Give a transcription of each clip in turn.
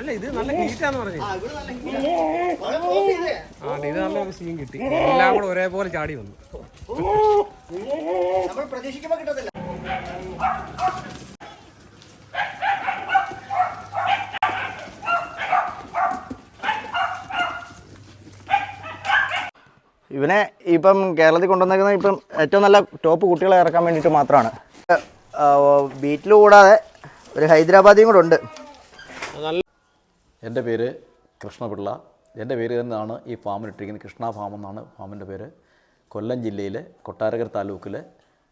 അല്ല ഇത് നല്ല ഹീറ്റാന്ന് പറഞ്ഞു. ആ, ഇവിടെ നല്ല heat വളരെ close ചെയ്തേ. ആ ഇത് നല്ല സീൻ കിട്ടി. എല്ലാം കൂടെ ഒരേപോലെ ചാടി വന്നു. നമ്മൾ പ്രതീക്ഷിക്കുമ്പോ കിട്ടത്തില്ല. ഇവനെ ഇപ്പം കേരളത്തിൽ കൊണ്ടുവന്നേക്കുന്നത് ഇപ്പം ഏറ്റവും നല്ല ടോപ്പ് കുട്ടികളെ ഇറക്കാൻ വേണ്ടിയിട്ട് മാത്രമാണ്. ബീറ്റിൽ കൂടാതെ ഒരു ഹൈദരാബാദിയും കൂടെ ഉണ്ട്. എന്റെ പേര് കൃഷ്ണപിള്ള. എന്റെ പേര് തന്നെയാണ് ഈ ഫാമിലിട്ടിരിക്കുന്നത്. കൃഷ്ണ ഫാം എന്നാണ് ഫാമിന്റെ പേര്. കൊല്ലം ജില്ലയിലെ കൊട്ടാരക്കര താലൂക്കിലെ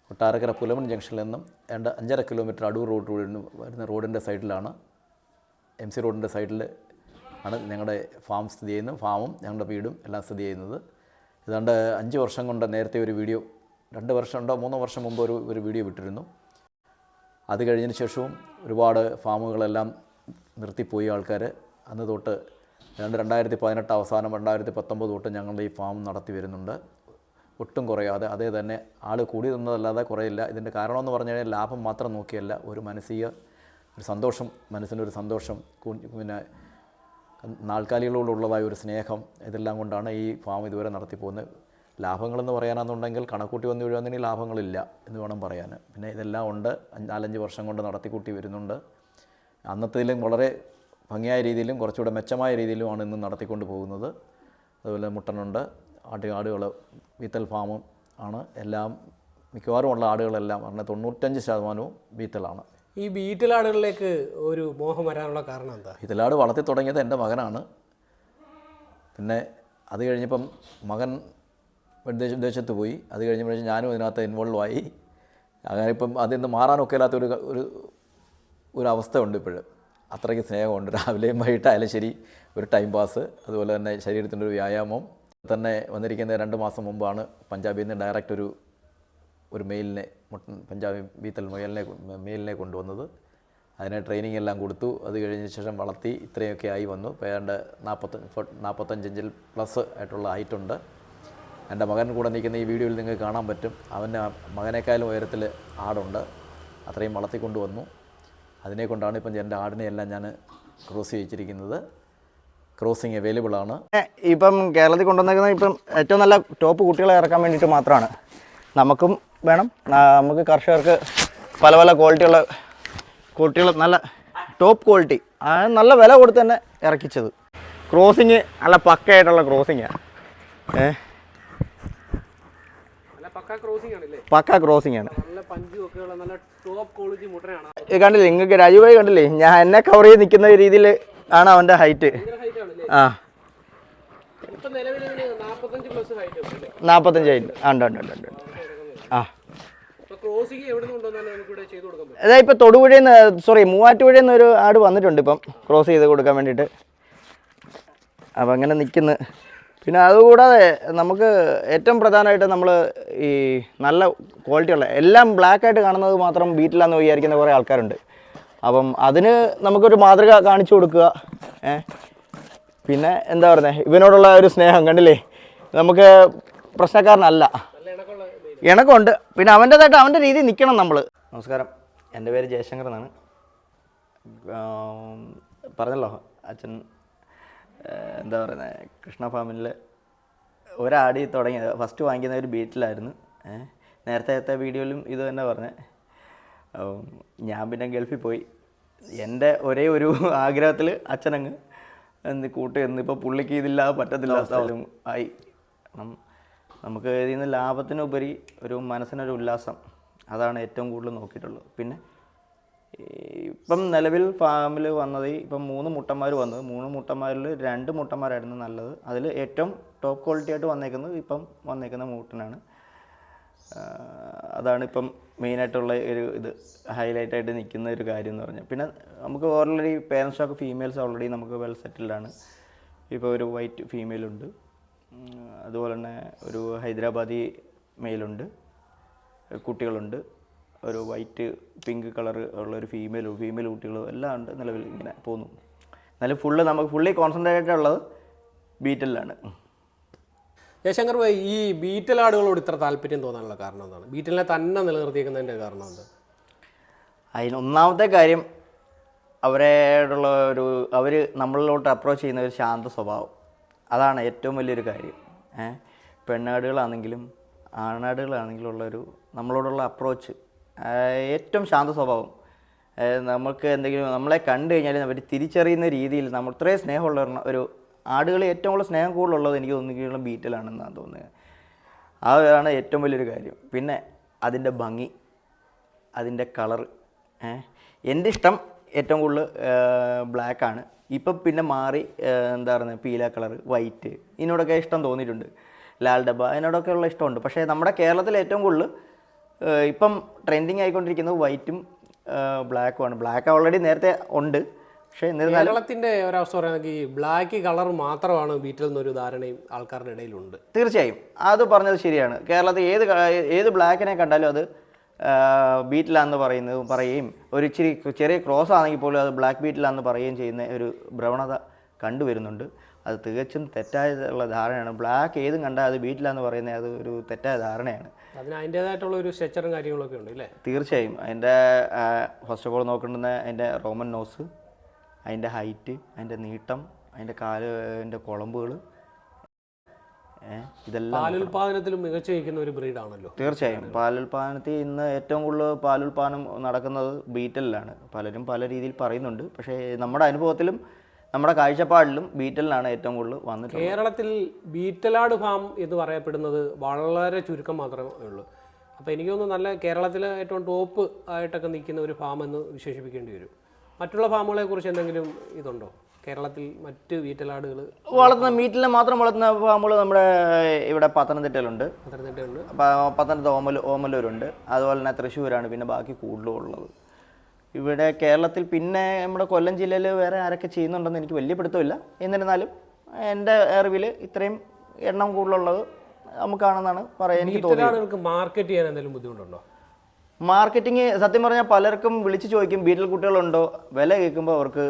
കൊട്ടാരക്കര പുലമൺ ജംഗ്ഷനിൽ നിന്നും രണ്ട് അഞ്ചര കിലോമീറ്റർ അടൂർ റോഡ് വരുന്ന റോഡിന്റെ സൈഡിലാണ് എം സി റോഡിന്റെ സൈഡിൽ ആണ് ഞങ്ങളുടെ ഫാം സ്ഥിതി ചെയ്യുന്നത്. ഫാമും ഞങ്ങളുടെ വീടും എല്ലാം സ്ഥിതി ചെയ്യുന്നത്. ഏതാണ്ട് അഞ്ച് വർഷം കൊണ്ട് നേരത്തെ ഒരു വീഡിയോ രണ്ട് വർഷം ഉണ്ടോ മൂന്നോ വർഷം മുമ്പ് ഒരു ഒരു വീഡിയോ വിട്ടിരുന്നു. അത് കഴിഞ്ഞതിന് ശേഷവും ഒരുപാട് ഫാമുകളെല്ലാം നിർത്തിപ്പോയി ആൾക്കാർ അന്ന് തൊട്ട് രണ്ട് രണ്ടായിരത്തി പതിനെട്ട് അവസാനം രണ്ടായിരത്തി പത്തൊമ്പത് തൊട്ട് ഞങ്ങളുടെ ഈ ഫാം നടത്തി വരുന്നുണ്ട്. ഒട്ടും കുറയാതെ അതേ തന്നെ ആൾ കൂടി നിന്നതല്ലാതെ കുറയില്ല. ഇതിന്റെ കാരണമെന്ന് പറഞ്ഞു കഴിഞ്ഞാൽ ലാഭം മാത്രം നോക്കിയല്ല ഒരു മനസ്സിക ഒരു സന്തോഷം മനസ്സിനൊരു സന്തോഷം പിന്നെ നാൽക്കാലികളോടുള്ളതായ ഒരു സ്നേഹം ഇതെല്ലാം കൊണ്ടാണ് ഈ ഫാം ഇതുവരെ നടത്തി പോകുന്നത്. ലാഭങ്ങളെന്ന് പറയാനാണെന്നുണ്ടെങ്കിൽ കണക്കൂട്ടി വന്നു വീഴുവാണെങ്കിൽ ലാഭങ്ങളില്ല എന്ന് വേണം പറയാൻ. പിന്നെ ഇതെല്ലാം ഉണ്ട്. നാലഞ്ച് വർഷം കൊണ്ട് നടത്തിക്കൂട്ടി വരുന്നുണ്ട്. അന്നത്തേലും വളരെ ഭംഗിയായ രീതിയിലും കുറച്ചുകൂടെ മെച്ചമായ രീതിയിലുമാണ് ഇന്ന് നടത്തിക്കൊണ്ട് പോകുന്നത്. അതുപോലെ മുട്ടനുണ്ട് ആട്ടി ആടുകൾ ബീത്തൽ ഫാമും ആണ്. എല്ലാം മിക്കവാറും ഉള്ള ആടുകളെല്ലാം പറഞ്ഞാൽ തൊണ്ണൂറ്റഞ്ച് ശതമാനവും ബീത്തലാണ് ഈ വീട്ടിലാടുകളിലേക്ക് ഒരു മോഹം വരാനുള്ള കാരണം എന്താ? വീത്തലാട് വളർത്തി തുടങ്ങിയത് എന്റെ മകനാണ്. പിന്നെ അത് കഴിഞ്ഞപ്പം മകൻ വിദേശ വിദേശത്ത് പോയി. അത് കഴിഞ്ഞപ്പോഴേ ഞാനും ഇതിനകത്ത് ഇൻവോൾവ് ആയി. അങ്ങനെ ഇപ്പം അതിൽ നിന്ന് മാറാനൊക്കെ ഇല്ലാത്ത ഒരു ഒരു ഒരു അവസ്ഥ ഉണ്ട് ഇപ്പോഴും. അത്രയ്ക്ക് സ്നേഹമുണ്ട്. രാവിലെയും വൈകിട്ടായാലും ശരി ഒരു ടൈം പാസ് അതുപോലെ തന്നെ ശരീരത്തിന്റെ ഒരു വ്യായാമം തന്നെ വന്നിരിക്കുന്ന രണ്ട് മാസം മുമ്പാണ് പഞ്ചാബിൽ നിന്ന് ഡയറക്റ്റ് ഒരു ഒരു മെയിലിനെ പഞ്ചാബി ബീത്തൽ മുയലിനെ മെയിലിനെ കൊണ്ടുവന്നത്. അതിനെ ട്രെയിനിങ് എല്ലാം കൊടുത്തു. അത് കഴിഞ്ഞ ശേഷം വളർത്തി ഇത്രയൊക്കെ ആയി വന്നു. ഏതാണ്ട് നാൽപ്പത്തഞ്ച് നാൽപ്പത്തഞ്ചിഞ്ചിൽ പ്ലസ് ആയിട്ടുള്ള ഹൈറ്റുണ്ട് എന്റെ മകൻ കൂടെ നിൽക്കുന്ന ഈ വീഡിയോയിൽ നിങ്ങൾക്ക് കാണാൻ പറ്റും. അവന്റെ മകനേക്കാളും ഉയരത്തിൽ ആടുണ്ട്. അത്രയും വളർത്തിക്കൊണ്ട് വന്നു. അതിനെ കൊണ്ടാണ് ഇപ്പം എന്റെ ആടിനെയെല്ലാം ഞാൻ ക്രോസ് ചെയ്യിച്ചിരിക്കുന്നത്. ക്രോസിങ് അവൈലബിൾ ആണ്. ഇപ്പം കേരളത്തിൽ കൊണ്ടുവന്നേക്കുന്നത് ഇപ്പം ഏറ്റവും നല്ല ടോപ്പ് കുട്ടികളെ ഇറക്കാൻ വേണ്ടിയിട്ട് മാത്രമാണ്. നമുക്കും വേണം. നമുക്ക് കർഷകർക്ക് പല പല ക്വാളിറ്റിയുള്ള കുട്ടികൾ നല്ല ടോപ്പ് ക്വാളിറ്റി നല്ല വില കൊടുത്ത് തന്നെ ഇറക്കിച്ചത്. ക്രോസിങ് നല്ല പക്കയായിട്ടുള്ള ക്രോസിങ്ങാണ് ഏ നല്ല പക്ക ക്രോസിംഗ് ആണല്ലേ പക്ക ക്രോസിംഗ് ആണ് നല്ല പഞ്ചും ഒക്കെ ഉള്ള നല്ല ടോപ്പ് ക്വാളിറ്റി ക്രോസിംഗ് ആണ്. കണ്ടില്ലേ നിങ്ങൾക്ക് രാജുഭായി കണ്ടില്ലേ? ഞാൻ എന്നെ കവർ ചെയ്ത് നിൽക്കുന്ന രീതിയിൽ ആണ് അവന്റെ ഹൈറ്റ് ആ. നാൽപ്പത്തഞ്ച് ഹൈറ്റ് ഉണ്ട് ആ, ഉണ്ട് ഉണ്ട് ഉണ്ട് ഉണ്ട് ഉണ്ട്. ആ. ഇപ്പൊ തൊടുപുഴയിൽ നിന്ന് സോറി മൂവാറ്റുപുഴയിൽ നിന്ന് ഒരു ആട് വന്നിട്ടുണ്ട് ഇപ്പം. ക്രോസ് ചെയ്ത് കൊടുക്കാൻ വേണ്ടിട്ട് അപ്പം അങ്ങനെ നിൽക്കുന്നു. പിന്നെ അതുകൂടാതെ നമുക്ക് ഏറ്റവും പ്രധാനമായിട്ട് നമ്മൾ ഈ നല്ല ക്വാളിറ്റി ഉള്ള എല്ലാം ബ്ലാക്ക് ആയിട്ട് കാണുന്നത് മാത്രം ബീറ്റിലാന്ന് വിചാരിക്കുന്ന കുറേ ആൾക്കാരുണ്ട്. അപ്പം അതിന് നമുക്കൊരു മാതൃക കാണിച്ചു കൊടുക്കുക. പിന്നെ എന്താ പറയുന്നത് ഇവനോടുള്ള ഒരു സ്നേഹം കണ്ടില്ലേ? നമുക്ക് പ്രശ്നക്കാരനല്ല. ഇണക്കമുണ്ട് പിന്നെ അവന്റേതായിട്ട് അവന്റെ രീതി നിൽക്കണം നമ്മൾ നമസ്കാരം. എന്റെ പേര് ജയശങ്കർ എന്നാണ്. പറഞ്ഞല്ലോ അച്ഛൻ എന്താ പറയുന്നത് കൃഷ്ണ ഫാമിൽ ഒരാടി തുടങ്ങിയത്. ഫസ്റ്റ് വാങ്ങിക്കുന്ന ഒരു ബീറ്റിലായിരുന്നു. നേരത്തെ വീഡിയോയിലും ഇത് തന്നെ പറഞ്ഞത് ഞാൻ പിന്നെ ഗൾഫിൽ പോയി. എന്റെ ഒരേ ഒരു ആഗ്രഹത്തിൽ അച്ഛനങ്ങ് എന്ത് എന്ന് എന്നിപ്പോൾ പുള്ളിക്ക് ഇതില്ലാതെ പറ്റത്തില്ല സ്ഥലം ആയി. നമുക്ക് ഇതിൽ നിന്ന് ലാഭത്തിനുപരി ഒരു മനസ്സിനൊരു ഉല്ലാസം. അതാണ് ഏറ്റവും കൂടുതൽ നോക്കിയിട്ടുള്ളത്. പിന്നെ ഇപ്പം നിലവിൽ ഫാമിൽ വന്നത് ഇപ്പം മൂന്ന് മുട്ടന്മാർ വന്നത്. മൂന്ന് മുട്ടന്മാരിൽ രണ്ട് മുട്ടന്മാരായിരുന്നു നല്ലത്. അതിൽ ഏറ്റവും ടോപ്പ് ക്വാളിറ്റി ആയിട്ട് വന്നേക്കുന്നത് ഇപ്പം വന്നേക്കുന്ന മൂട്ടനാണ്. അതാണ് ഇപ്പം മെയിനായിട്ടുള്ള ഒരു ഇത് ഹൈലൈറ്റ് ആയിട്ട് നിൽക്കുന്ന ഒരു കാര്യം എന്ന് പറഞ്ഞാൽ. പിന്നെ നമുക്ക് ഓൾറെഡി പേരൻസ് ഒക്കെ ഫീമെയിൽസ് ഓൾറെഡി നമുക്ക് വെൽ സെറ്റിൽഡ് ആണ്. ഇപ്പോൾ ഒരു വൈറ്റ് ഫീമെയിലുണ്ട് അതുപോലെ തന്നെ ഒരു ഹൈദരാബാദി മെയിലുണ്ട് കുട്ടികളുണ്ട്. ഒരു വൈറ്റ് പിങ്ക് കളർ ഉള്ള ഒരു ഫീമെയിലും ഫീമെയിൽ കുട്ടികളും എല്ലാം ഉണ്ട് നിലവിൽ ഇങ്ങനെ പോകുന്നു. എന്നാലും ഫുള്ള് നമുക്ക് ഫുള്ളി കോൺസെൻട്രേറ്റ് ഉള്ളത് ബീറ്റലിലാണ് ജയശങ്കർ ഭായ് ഈ ബീറ്റൽ ആടുകളോട് ഇത്ര താല്പര്യം തോന്നാനുള്ള കാരണം എന്താണ്? ബീറ്റലിനെ തന്നെ നിലനിർത്തിയേക്കുന്നതിന്റെ കാരണം എന്താണ് അതിന് ഒന്നാമത്തെ കാര്യം അവരോടുള്ള ഒരു അവർ നമ്മളിലോട്ട് അപ്രോച്ച് ചെയ്യുന്ന ഒരു ശാന്ത സ്വഭാവം. അതാണ് ഏറ്റവും വലിയൊരു കാര്യം. ഏഹ്? പെണ്ണാടുകളാണെങ്കിലും ആണാടുകളാണെങ്കിലും ഉള്ളൊരു നമ്മളോടുള്ള അപ്രോച്ച് ഏറ്റവും ശാന്ത സ്വഭാവം. നമുക്ക് എന്തെങ്കിലും നമ്മളെ കണ്ടു കഴിഞ്ഞാൽ അവർ തിരിച്ചറിയുന്ന രീതിയിൽ നമ്മൾ ഇത്രയും സ്നേഹമുള്ള ഒരു ആടുകൾ ഏറ്റവും കൂടുതൽ സ്നേഹം കൂടുതലുള്ളത് എനിക്ക് തോന്നുന്നു ബീറ്റിലാണെന്നാണ് തോന്നുന്നത്. അതാണ് ഏറ്റവും വലിയൊരു കാര്യം. പിന്നെ അതിന്റെ ഭംഗി അതിന്റെ കളർ എന്റെ ഇഷ്ടം ഏറ്റവും കൂടുതൽ ബ്ലാക്കാണ് ഇപ്പം പിന്നെ മാറി എന്താ പറയുന്നത് പീല കളർ വൈറ്റ് ഇതിനോടൊക്കെ ഇഷ്ടം തോന്നിയിട്ടുണ്ട്. ലാൽ ഡബ്ബ അതിനോടൊക്കെയുള്ള ഇഷ്ടമുണ്ട്. പക്ഷേ നമ്മുടെ കേരളത്തിൽ ഏറ്റവും കൂടുതൽ ഇപ്പം ട്രെൻഡിങ് ആയിക്കൊണ്ടിരിക്കുന്നത് വൈറ്റും ബ്ലാക്കും ആണ്. ബ്ലാക്ക് ഓൾറെഡി നേരത്തെ ഉണ്ട്. പക്ഷേ എന്നിരുന്നാലും കേരളത്തിന്റെ ഒരവസ്ഥ പറയുകയാണെങ്കിൽ ഈ ബ്ലാക്ക് കളർ മാത്രമാണ് ബീറ്റിൽ നിന്നൊരു ധാരണയും ആൾക്കാരുടെ ഇടയിലുണ്ട്. തീർച്ചയായും. അത് പറഞ്ഞത് ശരിയാണ്. കേരളത്തിൽ ഏത് ഏത് ബ്ലാക്കിനെ കണ്ടാലും അത് ബീറ്റിലാന്ന് പറയുന്നത് പറയുകയും ഒരു ഇച്ചിരി ചെറിയ ക്രോസ് ആണെങ്കിൽ പോലും അത് ബ്ലാക്ക് ബീറ്റിലാന്ന് പറയുകയും ചെയ്യുന്ന ഒരു പ്രവണത കണ്ടുവരുന്നുണ്ട് അത് തികച്ചും തെറ്റായ ധാരണയാണ്. ബ്ലാക്ക് ഏതും കണ്ടാൽ അത് ബീറ്റിലാന്ന് പറയുന്നത് അത് ഒരു തെറ്റായ ധാരണയാണ്. അതിന് അതിന്റെതായിട്ടുള്ള ഒരു സ്ട്രെച്ചറും കാര്യങ്ങളൊക്കെ ഉണ്ട് അല്ലേ? തീർച്ചയായും. അതിന്റെ ഫസ്റ്റ് ഓഫ് ഓൾ നോക്കേണ്ടുന്ന അതിന്റെ റോമൻ നോസ് അതിന്റെ ഹൈറ്റ് അതിന്റെ നീട്ടം അതിന്റെ കാൽ അതിന്റെ കുളമ്പുകൾ ഇതെല്ലാം പാലുൽപാദനത്തിലും മികച്ചു നിൽക്കുന്ന ഒരു ബ്രീഡാണല്ലോ തീർച്ചയായും. പാലുൽപാദനത്തിൽ ഇന്ന് ഏറ്റവും കൂടുതൽ പാലുൽപാദനം നടക്കുന്നത് ബീറ്റലിലാണ്. പലരും പല രീതിയിൽ പറയുന്നുണ്ട്. പക്ഷേ നമ്മുടെ അനുഭവത്തിലും നമ്മുടെ കാഴ്ചപ്പാടിലും ബീറ്റലിനാണ് ഏറ്റവും കൂടുതൽ വന്നിട്ടുള്ളത്. കേരളത്തിൽ ബീറ്റലാട് ഫാം എന്ന് പറയപ്പെടുന്നത് വളരെ ചുരുക്കം മാത്രമേ ഉള്ളൂ. അപ്പോൾ എനിക്ക് തോന്നുന്നു നല്ല കേരളത്തിലെ ഏറ്റവും ടോപ്പ് ആയിട്ടൊക്കെ നിൽക്കുന്ന ഒരു ഫാം എന്ന് വിശേഷിപ്പിക്കേണ്ടി വരും. മറ്റുള്ള ഫാമുകളെ കുറിച്ച് എന്തെങ്കിലും ഇതുണ്ടോ? കേരളത്തിൽ മറ്റ് വീറ്റലാടുകൾ വളർത്തുന്ന മീറ്റിൽ മാത്രം വളർത്തുന്ന ഫാമുകൾ നമ്മുടെ ഇവിടെ പത്തനംതിട്ടയിലുണ്ട്. പത്തനംതിട്ടയിലുണ്ട്. പത്തനംതിട്ട ഓമല ഓമലൂരുണ്ട് അതുപോലെ തന്നെ തൃശ്ശൂരാണ് പിന്നെ ബാക്കി കൂടുതലും ഉള്ളത് ഇവിടെ കേരളത്തിൽ പിന്നെ നമ്മുടെ കൊല്ലം ജില്ലയിൽ വേറെ ആരൊക്കെ ചെയ്യുന്നുണ്ടെന്ന് എനിക്ക് വലിയ പിടുത്തമില്ല. എന്നിരുന്നാലും എന്റെ അറിവിൽ ഇത്രയും എണ്ണം കൂടുതലുള്ളത് നമുക്കാണെന്നാണ് പറയാൻ എനിക്ക് തോന്നുന്നത് മാർക്കറ്റ് ചെയ്യാൻ എന്തെങ്കിലും ബുദ്ധിമുട്ടുണ്ടോ? മാർക്കറ്റിംഗ് സത്യം പറഞ്ഞാൽ പലർക്കും വിളിച്ചു ചോദിക്കും വീട്ടിൽ കുട്ടികളുണ്ടോ? വില കേൾക്കുമ്പോൾ അവർക്ക്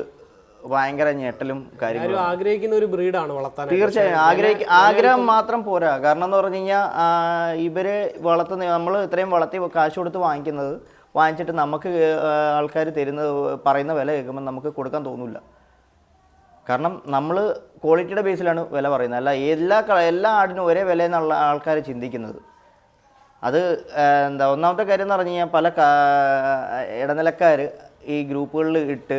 ഭയങ്കര ഞെട്ടലും കാര്യങ്ങളും ആഗ്രഹിക്കുന്ന ഒരു ബ്രീഡാണ് വളർത്താൻ തീർച്ചയായും. ആഗ്രഹിക്ക ആഗ്രഹം മാത്രം പോരാ. കാരണം എന്ന് പറഞ്ഞു കഴിഞ്ഞാൽ ഇവർ വളർത്തുന്ന നമ്മൾ ഇത്രയും വളർത്തി കാശ് കൊടുത്ത് വാങ്ങിക്കുന്നത് വാങ്ങിച്ചിട്ട് നമുക്ക് ആൾക്കാർ തരുന്ന പറയുന്ന വില കേൾക്കുമ്പോൾ നമുക്ക് കൊടുക്കാൻ തോന്നില്ല. കാരണം നമ്മൾ ക്വാളിറ്റിയുടെ ബേസിലാണ് വില പറയുന്നത്. അല്ല എല്ലാ എല്ലാ ആടിനും ഒരേ വില എന്നുള്ള ആൾക്കാർ ചിന്തിക്കുന്നത്. അത് എന്താ ഒന്നാമത്തെ കാര്യം എന്ന് പറഞ്ഞു കഴിഞ്ഞാൽ പല ഇടനിലക്കാർ ഈ ഗ്രൂപ്പുകളിൽ ഇട്ട്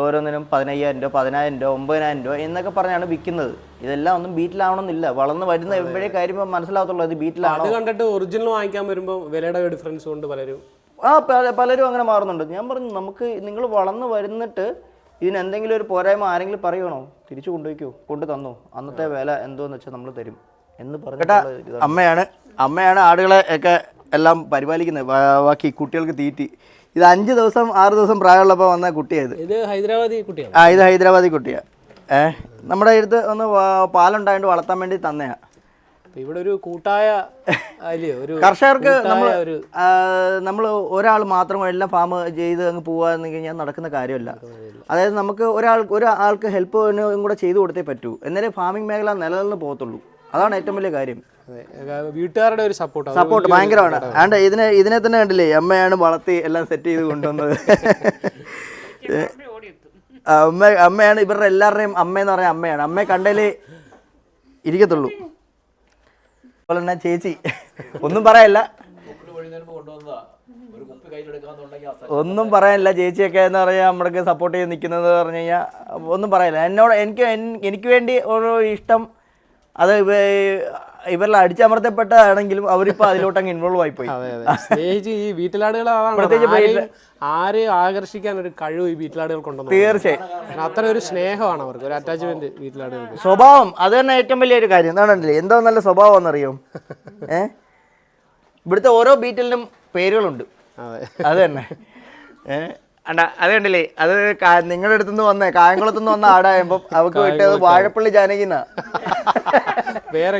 ഓരോന്നിനും പതിനയ്യായിരം രൂപ പതിനായിരം രൂപ ഒമ്പതിനായിരം രൂപ എന്നൊക്കെ പറഞ്ഞാണ് വിൽക്കുന്നത്. ഇതെല്ലാം ഒന്നും ബീറ്റിലാവണമെന്നില്ല. വളർന്ന് വരുന്ന എവിടെ കാര്യം മനസ്സിലാകത്തുള്ളൂ അത് ബീറ്റിലാണ്? അത് കണ്ടിട്ട് ഒറിജിനൽ വാങ്ങിക്കാൻ വരുമ്പോൾ വിലയുടെ ഡിഫറൻസ് കൊണ്ട് പലരും ആ പല- പലരും അങ്ങനെ മാറുന്നുണ്ട്. ഞാൻ പറഞ്ഞു നമുക്ക് നിങ്ങൾ വളർന്ന് വരുന്നിട്ട് ഇതിനെന്തെങ്കിലും ഒരു പോരായ്മ ആരെങ്കിലും പറയണോ തിരിച്ചു കൊണ്ടുപോയിക്കോ കൊണ്ടു തന്നോ? അന്നത്തെ വില എന്തോന്ന് വെച്ചാൽ നമ്മൾ തരും. എന്ന് പറഞ്ഞു അമ്മയാണ് അമ്മയാണ് ആടുകളെ ഒക്കെ എല്ലാം പരിപാലിക്കുന്നത്. ബാക്കി കുട്ടികൾക്ക് തീറ്റി. ഇത് അഞ്ച് ദിവസം ആറ് ദിവസം പ്രായമുള്ളപ്പോൾ വന്ന കുട്ടിയായത് ഇത്. ഹൈദരാബാദി കുട്ടിയാണ്. ആ ഇത് ഹൈദരാബാദി കുട്ടിയാണ് ഏഹ് നമ്മുടെ അടുത്ത് ഒന്ന് പാലുണ്ടായിട്ട് വളർത്താൻ വേണ്ടി തന്നെയാണ് ഇവിടെ ഒരു കൂട്ടായ ഒരു കർഷകർക്ക് നമ്മൾ ഒരു നമ്മൾ ഒരാൾ മാത്രം എല്ലാം ഫാം ചെയ്ത് അങ്ങ് പോവാന്ന് കഴിഞ്ഞാൽ നടക്കുന്ന കാര്യമല്ല. അതായത് നമുക്ക് ഒരാൾ ഒരാൾക്ക് ഹെൽപ്പ് കൂടെ ചെയ്തു കൊടുത്തേ പറ്റൂ. എന്നാലേ ഫാമിംഗ് മേഖല നിലനിന്ന് പോകത്തുള്ളൂ. അതാണ് ഏറ്റവും വലിയ കാര്യം. വീട്ടുകാരുടെ ഒരു സപ്പോർട്ട് സപ്പോർട്ട് ഭയങ്കരമാണ്. ആണ്ട് ഇതിനെ ഇതിനെ തന്നെ കണ്ടില്ലേ അമ്മയാണ് വളർത്തി എല്ലാം സെറ്റ് ചെയ്ത് കൊണ്ടുവന്നത്. അമ്മ അമ്മയാണ് ഇവരുടെ എല്ലാവരുടെയും അമ്മ എന്ന് പറയാൻ അമ്മയാണ്. അമ്മയെ കണ്ടേലേ ഇരിക്കത്തുള്ളൂ. അതുപോലെ തന്നെ ചേച്ചി. ഒന്നും പറയല്ല. ഒന്നും പറയാനില്ല ചേച്ചിയൊക്കെ എന്ന് പറഞ്ഞാൽ നമ്മൾക്ക് സപ്പോർട്ട് ചെയ്ത് നിൽക്കുന്നത് പറഞ്ഞു കഴിഞ്ഞാൽ ഒന്നും പറയാനില്ല എന്നോട് എനിക്ക് എനിക്ക് വേണ്ടി ഒരു ഇഷ്ടം അത് ഇവരിൽ അടിച്ചമർത്തപ്പെട്ടതാണെങ്കിലും അവരിപ്പോ അതിലോട്ട് അങ്ങ് ഇൻവോൾവ് ആയി പോയി. പ്രത്യേകിച്ച് ഈ വീട്ടിലാടുകളാണ് ആരെയും ആകർഷിക്കാൻ ഒരു കഴിവ് ഈ വീട്ടിലാടുകൾക്കുണ്ടെന്ന് തീർച്ചയായും. അത്ര ഒരു സ്നേഹമാണ് അവർക്ക് ഒരു അറ്റാച്ച്മെന്റ് വീട്ടിലാടുകൾക്ക്. സ്വഭാവം അത് തന്നെ ഏറ്റവും വലിയൊരു കാര്യം. എന്താണല്ലേ എന്തോ നല്ല സ്വഭാവം എന്നറിയോ ഏ? ഇവിടുത്തെ ഓരോ ബീറ്റിലിനും പേരുകളുണ്ട്. അതെ. തന്നെ. ഏ? അണ്ട അത് കണ്ടില്ലേ? അത് നിങ്ങളുടെ അടുത്തുനിന്ന് വന്നേ. കായംകുളത്തുനിന്ന് വന്ന ആടായപ്പോൾ അവക്ക് കിട്ടിയത് വാഴപ്പള്ളി ജാനകിന്നാ.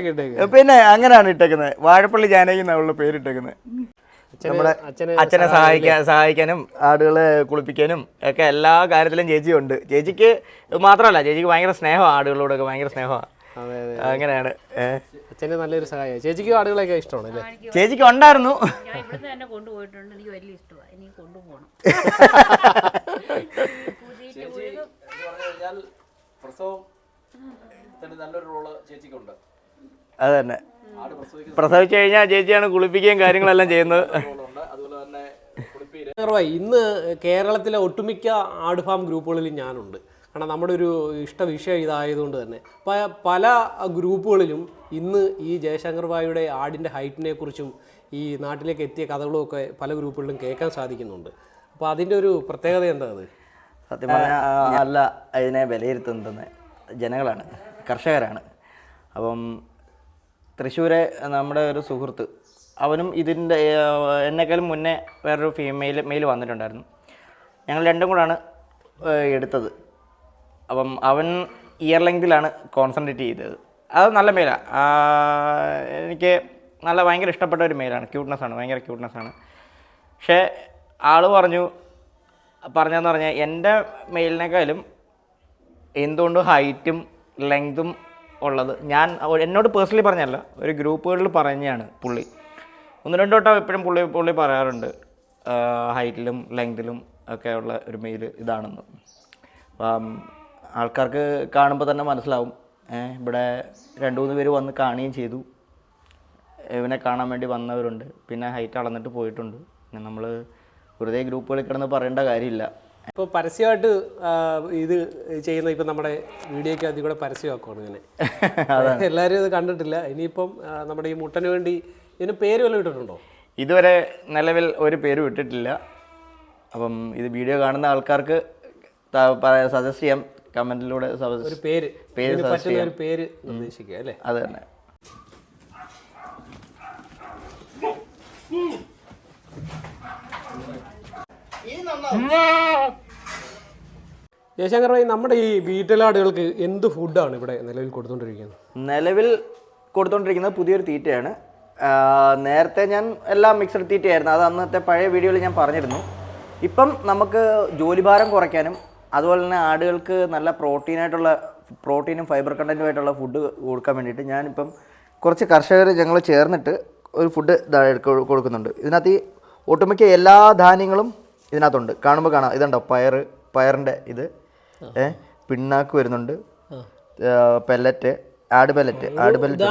കിട്ടേക്ക് പിന്നെ അങ്ങനെയാണ് ഇട്ടേക്കുന്നത്. വാഴപ്പള്ളി ജാനകി എന്നുള്ള പേരിട്ടേക്കുന്നത് നമ്മുടെ അച്ഛനെ അച്ഛനെ സഹായിക്കാൻ സഹായിക്കാനും ആടുകളെ കുളിപ്പിക്കാനും ഒക്കെ എല്ലാ കാര്യത്തിലും ചേച്ചി ഉണ്ട്. ചേച്ചിക്ക് മാത്രമല്ല ചേച്ചിക്ക് ഭയങ്കര സ്നേഹമാണ് ആടുകളോടൊക്കെ ഭയങ്കര സ്നേഹമാണ്. അതെ അതെ അങ്ങനെയാണ്. അച്ഛന് നല്ലൊരു സഹായം. ചേച്ചിക്ക് ആടുകളൊക്കെ ഇഷ്ടമാണ് അല്ലേ? ചേച്ചിക്ക് ഉണ്ടായിരുന്നു. ഞാൻ ഇവിടുന്ന് തന്നെ കൊണ്ടുപോയിട്ടുണ്ട്. എനിക്ക് വലിയ ഇഷ്ടമാണ് ഇനി കൊണ്ടുപോകണം. പ്രസവം നല്ലൊരു റോൾ ചേച്ചിക്കുണ്ട്. അത് തന്നെ. പ്രസവിച്ചു കഴിഞ്ഞാൽ ചേച്ചിയാണ് കുളിപ്പിക്കുകയും കാര്യങ്ങളെല്ലാം ചെയ്യുന്നത്. ഇന്ന് കേരളത്തിലെ ഒട്ടുമിക്ക ആട് ഫാം ഗ്രൂപ്പുകളിലും ഞാനുണ്ട്. കാരണം നമ്മുടെ ഒരു ഇഷ്ട വിഷയം ഇതായതുകൊണ്ട് തന്നെ. പല ഗ്രൂപ്പുകളിലും ഇന്ന് ഈ ജയശങ്കർ ഭായിയുടെ ആടിന്റെ ഹൈറ്റിനെ കുറിച്ചും ഈ നാട്ടിലേക്ക് എത്തിയ കഥകളും ഒക്കെ പല ഗ്രൂപ്പുകളിലും കേൾക്കാൻ സാധിക്കുന്നുണ്ട്. അപ്പോൾ അതിന്റെ ഒരു പ്രത്യേകത എന്താ അത്? സത്യം പറഞ്ഞാൽ അല്ല അതിനെ വിലയിരുത്തുന്നത് ജനങ്ങളാണ് കർഷകരാണ്. അപ്പം തൃശ്ശൂരെ നമ്മുടെ ഒരു സുഹൃത്ത്. അവനും ഇതിന്റെ എന്നെക്കാളും മുന്നേ വേറൊരു ഫീമെയിൽ മെയിൽ വന്നിട്ടുണ്ടായിരുന്നു. ഞങ്ങൾ രണ്ടും കൂടാണ് എടുത്തത്. അപ്പം അവൻ ഇയർ ലെങ്തിലാണ് കോൺസെൻട്രേറ്റ് ചെയ്തത്. അത് നല്ല മെയിലാണ് എനിക്ക് നല്ല ഭയങ്കര ഇഷ്ടപ്പെട്ട ഒരു മെയിലാണ് ക്യൂട്ട്നെസ് ആണ് ഭയങ്കര ക്യൂട്ട്നെസ് ആണ്. പക്ഷേ ആൾ പറഞ്ഞു പറഞ്ഞതെന്ന് പറഞ്ഞാൽ എന്റെ മെയിലിനേക്കാളും എന്തുകൊണ്ടും ഹൈറ്റും ലെങ്തും ഉള്ളത്. ഞാൻ എന്നോട് പേഴ്സണലി പറഞ്ഞല്ല ഒരു ഗ്രൂപ്പുകളിൽ പറഞ്ഞാണ് പുള്ളി. ഒന്ന് രണ്ട് വട്ടം എപ്പോഴും പുള്ളി പുള്ളി പറയാറുണ്ട് ഹൈറ്റിലും ലെങ്തിലും ഒക്കെ ഉള്ള ഒരു മെയിൽ ഇതാണെന്ന്. അപ്പം ആൾക്കാർക്ക് കാണുമ്പോൾ തന്നെ മനസ്സിലാവും ഇവിടെ രണ്ട് മൂന്ന് പേര് വന്ന് കാണുകയും ചെയ്തു. ഇവനെ കാണാൻ വേണ്ടി വന്നവരുണ്ട്. പിന്നെ ഹൈറ്റ് അളന്നിട്ട് പോയിട്ടുണ്ട്. പിന്നെ നമ്മൾ വെറുതെ ഗ്രൂപ്പുകളിൽ കിടന്ന് പറയേണ്ട കാര്യമില്ല. ഇപ്പോൾ പരസ്യമായിട്ട് ഇത് ചെയ്യുന്ന ഇപ്പം നമ്മുടെ വീഡിയോയ്ക്ക് അതിൽ കൂടെ പരസ്യമാക്കുവാണ് ഇങ്ങനെ. എല്ലാവരും ഇത് കണ്ടിട്ടില്ല. ഇനിയിപ്പം നമ്മുടെ ഈ മുട്ടന് വേണ്ടി ഇതിന് പേര് വല്ലതും ഇട്ടിട്ടുണ്ടോ? ഇതുവരെ നിലവിൽ ഒരു പേര് വിട്ടിട്ടില്ല അപ്പം ഇത് വീഡിയോ കാണുന്ന ആൾക്കാർക്ക് സജസ്റ്റ് ചെയ്യാം. കമന്റിലൂടെ ഒരു പേര്. പേര് ഇതിന് suggest പറ്റുന്ന ഒരു പേര് നിർദ്ദേശിക്കുക അല്ലേ? അത് തന്നെ. നന്നാവും ജയശങ്കർ ഭായി നമ്മുടെ ഈ വീട്ടിലാടുകൾക്ക് എന്ത് ഫുഡാണ് ഇവിടെ നിലവിൽ കൊടുത്തുകൊണ്ടിരിക്കുന്നത്? നിലവിൽ കൊടുത്തുകൊണ്ടിരിക്കുന്നത് പുതിയൊരു തീറ്റയാണ്. നേരത്തെ ഞാൻ എല്ലാം മിക്സഡ് തീറ്റയായിരുന്നു. അത് അന്നത്തെ പഴയ വീഡിയോയിൽ ഞാൻ പറഞ്ഞിരുന്നു. ഇപ്പം നമുക്ക് ജോലിഭാരം കുറയ്ക്കാനും അതുപോലെ തന്നെ ആടുകൾക്ക് നല്ല പ്രോട്ടീനായിട്ടുള്ള പ്രോട്ടീനും ഫൈബർ കണ്ടന്റുമായിട്ടുള്ള ഫുഡ് കൊടുക്കാൻ വേണ്ടിയിട്ട് ഞാനിപ്പം കുറച്ച് കർഷകർ ഞങ്ങൾ ചേർന്നിട്ട് ഒരു ഫുഡ് കൊടുക്കുന്നുണ്ട്. ഇതിനകത്ത് ഈ ഒട്ടുമിക്ക എല്ലാ ധാന്യങ്ങളും ഇതിനകത്തുണ്ട്. കാണുമ്പോൾ കാണാം. ഇതുണ്ടോ? പയർ പയറിന്റെ ഇത്. ഏഹ് പിണ്ണാക്ക് വരുന്നുണ്ട്. പെല്ലറ്റ് ആട് പെല്ലറ്റ് ആട് പെല്ലറ്റ്.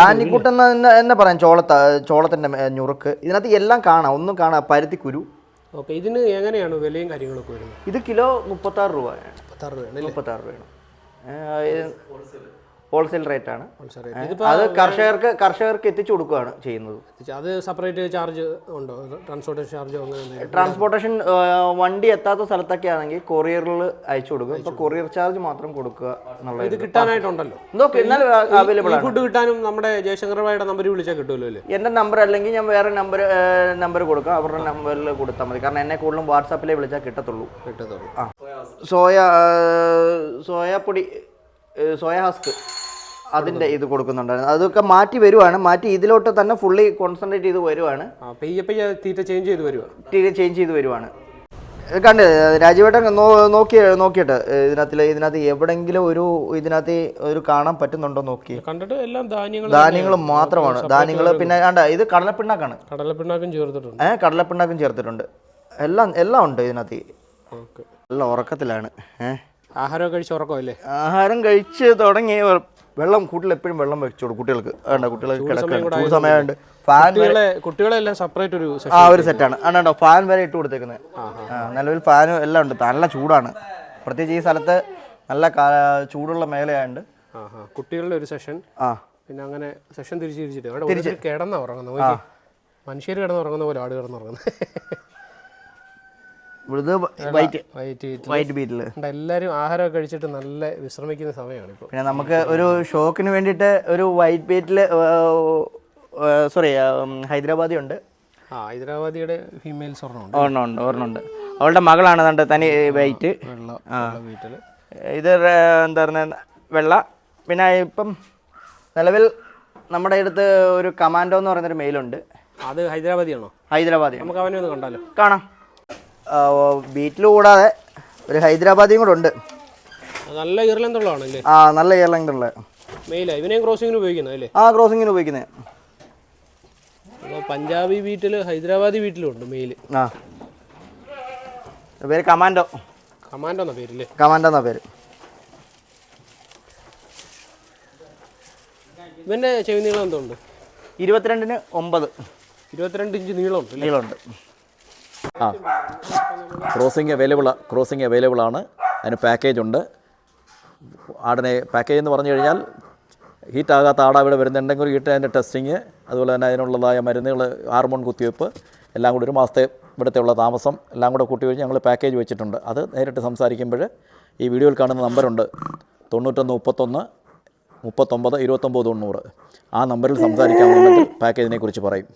ധാന്യക്കൂട്ടം എന്നെ പറയാം. ചോളത്ത ചോളത്തിന്റെ ഞുറുക്ക്. ഇതിനകത്ത് എല്ലാം കാണാം. ഒന്നും കാണാം. പരുത്തിക്കുരു ഓക്കെ ഇതിന് എങ്ങനെയാണ് വിലയും കാര്യങ്ങളൊക്കെ വരുന്നത്? ഇത് കിലോ മുപ്പത്താറ് രൂപയാണ്. മുപ്പത്താറ് രൂപയാണ് മുപ്പത്താറ് രൂപയാണ്. Wholesale rate. ആണ് അത് കർഷകർക്ക് കർഷകർക്ക് എത്തിച്ചു കൊടുക്കുകയാണ് ചെയ്യുന്നത്. അത് സെപ്പറേറ്റ് ചാർജ് ഉണ്ടോ? ട്രാൻസ്പോർട്ടേഷൻ ചാർജ് ട്രാൻസ്പോർട്ടേഷൻ വണ്ടി എത്താത്ത സ്ഥലത്തൊക്കെ ആണെങ്കിൽ കൊറിയറിൽ അയച്ചു കൊടുക്കും. ഇപ്പൊ കൊറിയർ ചാർജ് മാത്രം കൊടുക്കുക എന്നുള്ളത് ഇത് കിട്ടാനായിട്ടുണ്ടല്ലോ. നോക്ക് എന്നാൽ അവൈലബിൾ ആണ്. ഫുഡ് കിട്ടാനും നമ്മുടെ ജയശങ്കർ ഭായിയുടെ നമ്പർ വിളിച്ചാൽ കിട്ടുമല്ലോ അല്ലേ? എന്റെ നമ്പർ അല്ലെങ്കിൽ ഞാൻ വേറെ നമ്പർ നമ്പർ കൊടുക്കാം. അവരുടെ നമ്പറിൽ കൊടുത്താൽ മതി. കാരണം എന്നെ കൂടുതലും വാട്സാപ്പിലേ വിളിച്ചാൽ കിട്ടത്തുള്ളൂ. കിട്ടത്തുള്ളൂ. ആ. സോയ സോയാപ്പൊടി സോയ ഹസ്ക് അതിന്റെ ഇത് കൊടുക്കുന്നുണ്ടായിരുന്നു. അതൊക്കെ മാറ്റി വരുവാണ്. മാറ്റി ഇതിലോട്ട് തന്നെ ഫുള്ളി കോൺസെൻട്രേറ്റ് ചെയ്ത് വരുവാണ്. പെയ്യെ പെയ്യെ തീറ്റ ചേഞ്ച് ചെയ്ത് തീറ്റ ചേഞ്ച് ചെയ്ത് വരുവാണ്. കണ്ട് രാജീവേട്ടൻ നോക്കി നോക്കിയിട്ട് ഇതിനകത്ത് ഇതിനകത്ത് എവിടെങ്കിലും ഒരു ഇതിനകത്ത് ഒരു കാണാൻ പറ്റുന്നുണ്ടോ നോക്കി. കണ്ടിട്ട് എല്ലാം ധാന്യങ്ങൾ ധാന്യങ്ങൾ മാത്രമാണ്. ധാന്യങ്ങൾ പിന്നെ കണ്ട ഇത് കടലപ്പിണ്ണാക്കാണ്. കടലപ്പിണ്ണാക്കും ചേർത്തിട്ടുണ്ട്. ഏഹ് കടലപ്പിണ്ണാക്കും ചേർത്തിട്ടുണ്ട്. എല്ലാം എല്ലാം ഉണ്ട് ഇതിനകത്ത്. എല്ലാം ഉറക്കത്തിലാണ്. ഏഹ് ആഹാരമൊക്കെ കഴിച്ച് ഉറക്കമല്ലേ? ആഹാരം കഴിച്ച് തുടങ്ങി വെള്ളം കൂട്ടിൽ എപ്പോഴും വെള്ളം വെച്ചോളൂ കുട്ടികൾക്ക്. വേണ്ട കുട്ടികൾക്ക് കിടക്കാൻ സമയമുണ്ട് ഫാൻ കുട്ടികളെ കുട്ടികളെല്ലാം സെപ്പറേറ്റ് ഒരു ആ ഒരു സെറ്റാണ് ആണ്ടോ ഫാൻ വരെ ഇട്ട് കൊടുത്തേക്കുന്നത് നിലവിൽ ഫാനും എല്ലാം ഉണ്ട്. നല്ല ചൂടാണ്. പ്രത്യേകിച്ച് ഈ സ്ഥലത്ത് നല്ല ചൂടുള്ള മേഖലയായതുകൊണ്ട് കുട്ടികളുടെ ഒരു സെഷൻ ആ. പിന്നെ അങ്ങനെ സെഷൻ തിരിച്ച് തിരിച്ചിട്ട്. കിടന്നാ ഉറങ്ങുന്നത്. മനുഷ്യർ കിടന്നുറങ്ങുന്ന പോലെ ആട് കിടന്ന് ഇവിടുന്ന് വൈറ്റ് വൈറ്റ് വൈറ്റ് ബീറ്റിൽ എല്ലാവരും ആഹാരമൊക്കെ കഴിച്ചിട്ട് നല്ല വിശ്രമിക്കുന്ന സമയമാണ് ഇപ്പോൾ പിന്നെ നമുക്ക് ഒരു ഷോക്കിന് വേണ്ടിയിട്ട് ഒരു വൈറ്റ് ബീറ്റിൽ സോറി ഹൈദരാബാദി ഉണ്ട്. ആ ഹൈദരാബാദിയുടെ ഫീമെയിൽ സ്വർണമുണ്ട്. ഒരെണ്ണം ഉണ്ട് ഒരെണ്ണം ഉണ്ട്. അവളുടെ മകളാണ് കണ്ട് തനി വൈറ്റ്. വെള്ള വീട്ടിൽ ഇത് എന്താ പറയുക വെള്ള. പിന്നെ ഇപ്പം നിലവിൽ നമ്മുടെ അടുത്ത് ഒരു കമാൻഡോ എന്ന് പറയുന്നൊരു മെയിലുണ്ട്. അത് ഹൈദരാബാദിയാണോ? ഹൈദരാബാദി നമുക്ക് അവനെ ഒന്ന് കണ്ടാലോ. കാണാം. ബീറ്റിൽ കൂടാതെ ഒരു ഹൈദരാബാദിയും കൂടെ ഉണ്ട്. നല്ല ഇറലെന്തുള്ളതാണല്ലേ ആ നല്ല ഇയർ ലെങ്ത് ഉള്ള. മെയിലാ ഇവനെയും ക്രോസിങ്ങിന് ഉപയോഗിക്കുന്നത് അല്ലേ? ആ ക്രോസിങ്ങിന് ഉപയോഗിക്കുന്നത്. പഞ്ചാബി വീട്ടിൽ ഹൈദരാബാദി വീട്ടിലും ഉണ്ട് മെയിൽ ആ. പേര് കമാൻഡോ. കമാൻഡോ എന്ന പേരില്ലേ കമാൻഡോ എന്നാ പേര്. ഇവന്റെ ചെവി നീളം എന്തുണ്ട് ഇരുപത്തിരണ്ടിന് ഒമ്പത്. ഇരുപത്തിരണ്ട് ഇഞ്ച് നീളമുണ്ട് നീളമുണ്ട്. ആ. ക്രോസിങ് അവൈലബിൾ ക്രോസിങ് അവൈലബിൾ ആണ്. അതിന് പാക്കേജ് ഉണ്ട്. ആടിനെ പാക്കേജ് എന്ന് പറഞ്ഞു കഴിഞ്ഞാൽ ഹീറ്റ് ആകാത്ത ആട് അവിടെ വരുന്നുണ്ടെങ്കിൽ ഹീറ്റ് അതിന്റെ ടെസ്റ്റിങ് അതുപോലെ തന്നെ അതിനുള്ളതായ മരുന്നുകൾ ഹാർമോൺ കുത്തിവയ്പ്പ് എല്ലാം കൂടി ഒരു മാസത്തെ ഇവിടുത്തെ ഉള്ള താമസം എല്ലാം കൂടെ കൂട്ടി കഴിഞ്ഞ് ഞങ്ങൾ പാക്കേജ് വെച്ചിട്ടുണ്ട്. അത് നേരിട്ട് സംസാരിക്കുമ്പോൾ ഈ വീഡിയോയിൽ കാണുന്ന നമ്പറുണ്ട് തൊണ്ണൂറ്റൊന്ന് മുപ്പത്തൊന്ന് മുപ്പത്തൊമ്പത് ഇരുപത്തൊമ്പത് തൊണ്ണൂറ്. ആ നമ്പറിൽ സംസാരിക്കാമെന്നുണ്ടെങ്കിൽ പാക്കേജിനെ കുറിച്ച് പറയും.